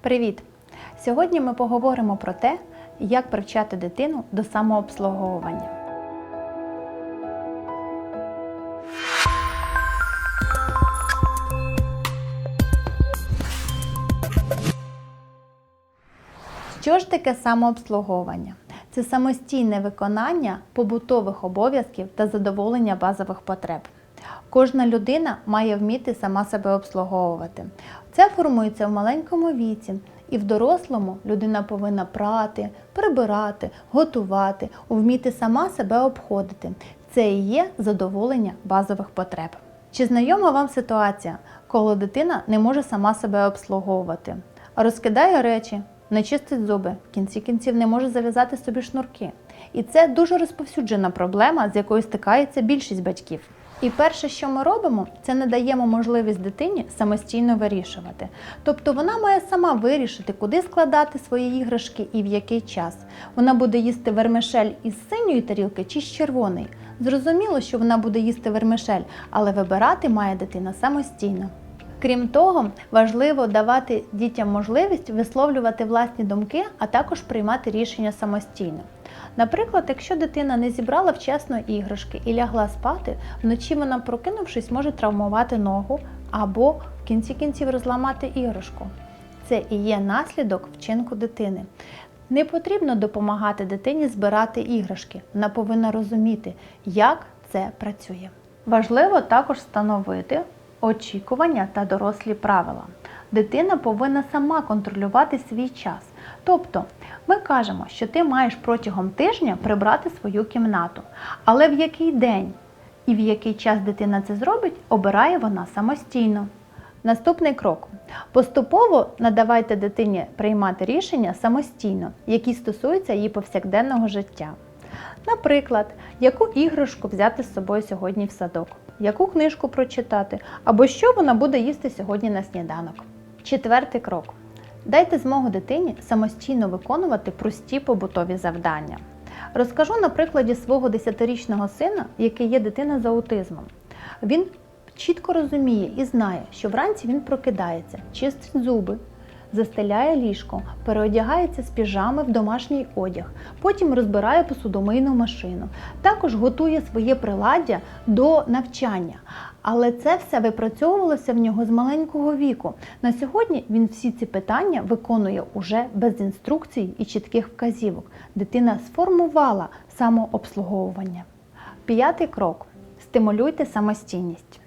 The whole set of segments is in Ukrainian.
Привіт! Сьогодні ми поговоримо про те, як привчати дитину до самообслуговування. Що ж таке самообслуговування? Це самостійне виконання побутових обов'язків та задоволення базових потреб. Кожна людина має вміти сама себе обслуговувати. Це формується в маленькому віці, і в дорослому людина повинна прати, прибирати, готувати, вміти сама себе обходити. Це і є задоволення базових потреб. Чи знайома вам ситуація, коли дитина не може сама себе обслуговувати, розкидає речі, не чистить зуби, в кінці кінців не може зав'язати собі шнурки. І це дуже розповсюджена проблема, з якою стикається більшість батьків. І перше, що ми робимо, це не даємо можливість дитині самостійно вирішувати. Тобто вона має сама вирішити, куди складати свої іграшки і в який час. Вона буде їсти вермишель із синьої тарілки чи з червоної. Зрозуміло, що вона буде їсти вермишель, але вибирати має дитина самостійно. Крім того, важливо давати дітям можливість висловлювати власні думки, а також приймати рішення самостійно. Наприклад, якщо дитина не зібрала вчасно іграшки і лягла спати, вночі вона, прокинувшись, може травмувати ногу або в кінці кінців розламати іграшку. Це і є наслідок вчинку дитини. Не потрібно допомагати дитині збирати іграшки. Вона повинна розуміти, як це працює. Важливо також встановити очікування та дорослі правила. Дитина повинна сама контролювати свій час. Тобто, ми кажемо, що ти маєш протягом тижня прибрати свою кімнату, але в який день і в який час дитина це зробить, обирає вона самостійно. Наступний крок. Поступово надавайте дитині приймати рішення самостійно, які стосуються її повсякденного життя. Наприклад, яку іграшку взяти з собою сьогодні в садок, яку книжку прочитати, або що вона буде їсти сьогодні на сніданок. Четвертий крок. Дайте змогу дитині самостійно виконувати прості побутові завдання. Розкажу на прикладі свого 10-річного сина, який є дитина з аутизмом. Він чітко розуміє і знає, що вранці він прокидається, чистить зуби, застеляє ліжко, переодягається з піжами в домашній одяг, потім розбирає посудомийну машину. Також готує своє приладдя до навчання. Але це все випрацьовувалося в нього з маленького віку. На сьогодні він всі ці питання виконує уже без інструкцій і чітких вказівок. Дитина сформувала самообслуговування. П'ятий крок стимулюйте самостійність.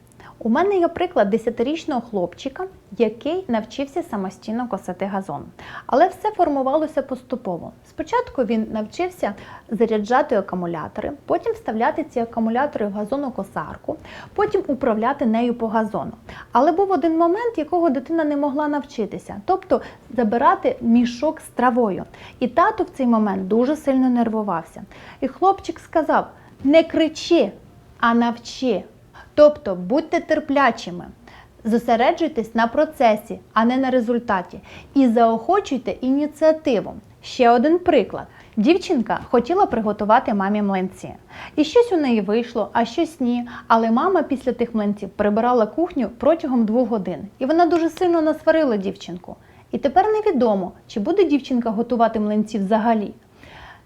У мене є приклад 10-річного хлопчика, який навчився самостійно косити газон. Але все формувалося поступово. Спочатку він навчився заряджати акумулятори, потім вставляти ці акумулятори в газонокосарку, потім управляти нею по газону. Але був один момент, якого дитина не могла навчитися, тобто забирати мішок з травою. І тато в цей момент дуже сильно нервувався. І хлопчик сказав: не кричи, а навчи. Тобто будьте терплячими, зосереджуйтесь на процесі, а не на результаті. І заохочуйте ініціативу. Ще один приклад. Дівчинка хотіла приготувати мамі млинці. І щось у неї вийшло, а щось ні. Але мама після тих млинців прибирала кухню протягом двох годин. І вона дуже сильно насварила дівчинку. І тепер невідомо, чи буде дівчинка готувати млинці взагалі.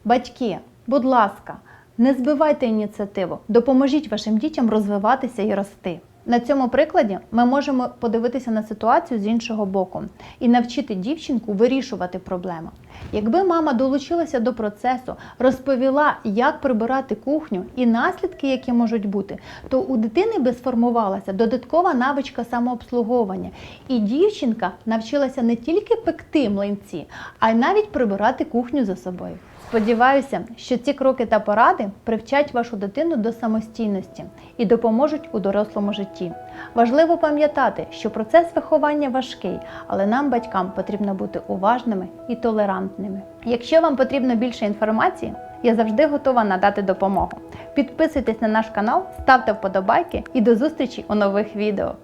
Батьки, будь ласка, не збивайте ініціативу, допоможіть вашим дітям розвиватися і рости. На цьому прикладі ми можемо подивитися на ситуацію з іншого боку і навчити дівчинку вирішувати проблему. Якби мама долучилася до процесу, розповіла, як прибирати кухню і наслідки, які можуть бути, то у дитини би сформувалася додаткова навичка самообслуговування, і дівчинка навчилася не тільки пекти млинці, а й навіть прибирати кухню за собою. Сподіваюся, що ці кроки та поради привчать вашу дитину до самостійності і допоможуть у дорослому житті. Важливо пам'ятати, що процес виховання важкий, але нам, батькам, потрібно бути уважними і толерантними. Якщо вам потрібно більше інформації, я завжди готова надати допомогу. Підписуйтесь на наш канал, ставте вподобайки і до зустрічі у нових відео.